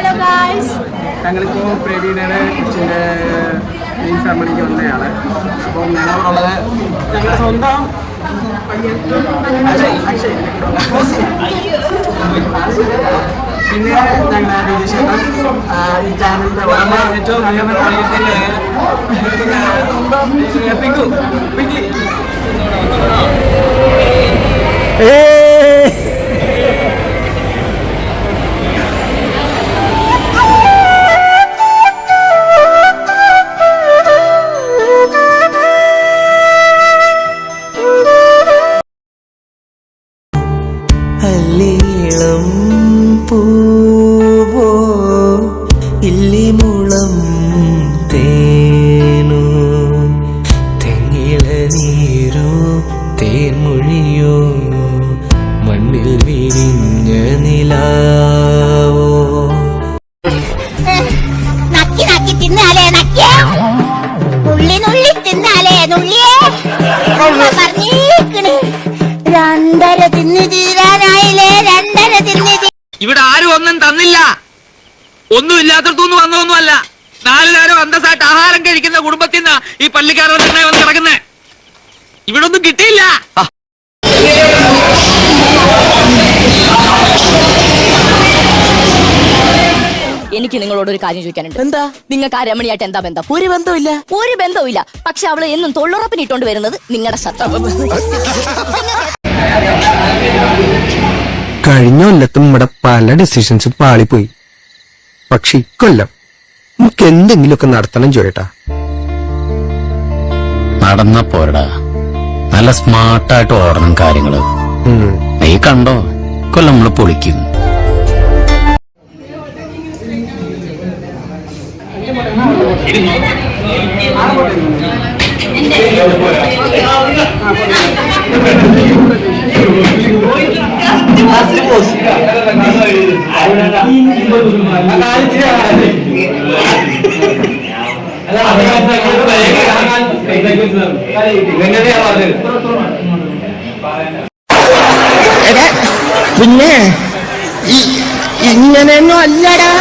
Hello guys ഞങ്ങളിപ്പോൾ പ്രവീണയുടെ കൊച്ചിന്റെ ഈ ഫാമിലിക്ക് വന്നതാണ് അപ്പോൾ ഞങ്ങളുള്ളത് ഞങ്ങളുടെ സ്വന്തം. പിന്നെ ഞങ്ങളുടെ രജിഷേട്ടൻ ഈ ചാനലിന്റെ ഉടമ ഏറ്റവും പിങ്കു പിങ്കി. അല്ലേളം തിന്നാലേ നക്കിയേ? നുള്ളി നുള്ളി തിന്നാലേ നുള്ളിയേ? പറഞ്ഞേക്കണ് രണ്ടര തിന്ന് തീരാനായില്ലേ? രണ്ടര തിന്ന് ഇവിടെ ആരും ഒന്നും തന്നില്ല. ഒന്നും ഇല്ലാത്തടത്തുനിന്ന് വന്നതൊന്നുമല്ല. നാല് നേരം അന്തസ്സായിട്ട് ആഹാരം കഴിക്കുന്ന കുടുംബത്തിൽ നിന്നാ ഈ പള്ളിക്കാരുടെ തന്നെ വന്ന് കിടക്കുന്നേ. ഇവിടെ ഒന്നും കിട്ടിയില്ല. എനിക്ക് നിങ്ങളോട് ഒരു കാര്യം ചോദിക്കാനുണ്ട്. എന്താ? നിങ്ങൾക്ക് ആ രമണിയായിട്ട് എന്താ ബന്ധം? ഒരു ബന്ധമില്ല ഒരു ബന്ധവുമില്ല. പക്ഷെ അവൾ എന്നും തൊള്ളുറപ്പിന് ഇട്ടോണ്ട് വരുന്നത് നിങ്ങളുടെ ശത്രു കഴിഞ്ഞ കൊല്ലത്തും നമ്മുടെ പല ഡിസിഷൻസും പാളിപ്പോയി. പക്ഷെ ഇക്കൊല്ലം നമുക്ക് എന്തെങ്കിലുമൊക്കെ നടത്തണം ചോയേട്ടാ നടന്ന പോരടാ. നല്ല സ്മാർട്ടായിട്ട് ഓടണം കാര്യങ്ങൾ. നീ കണ്ടോ? കൊല്ലം നമ്മൾ പൊളിക്കും. പിന്നെ ഇങ്ങനെയൊന്നും അല്ലടാ.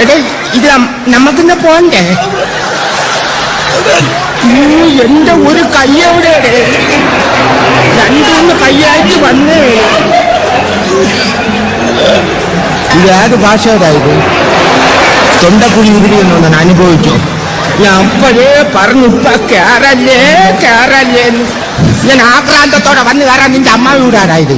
എടേ ഇത് നമുക്കിന്ന് പോണ്ടേ? നീ എന്റെ ഒരു കൈ എവിടെ രണ്ടൂന്ന് കൈയായിട്ട് വന്നേ. ഇത് ഏത് ഭാഷയിലായത് തൊണ്ടക്കുഴി ഇതിരിയൊന്നും അനുഭവിച്ചു. ഞാൻ അപ്പഴേ പറഞ്ഞു ഇപ്പ കേറല്ലേ കേറല്ലേ. ഞാൻ ആക്രാന്തത്തോടെ വന്ന് കയറാൻ നിന്റെ അമ്മ വീടാടായത്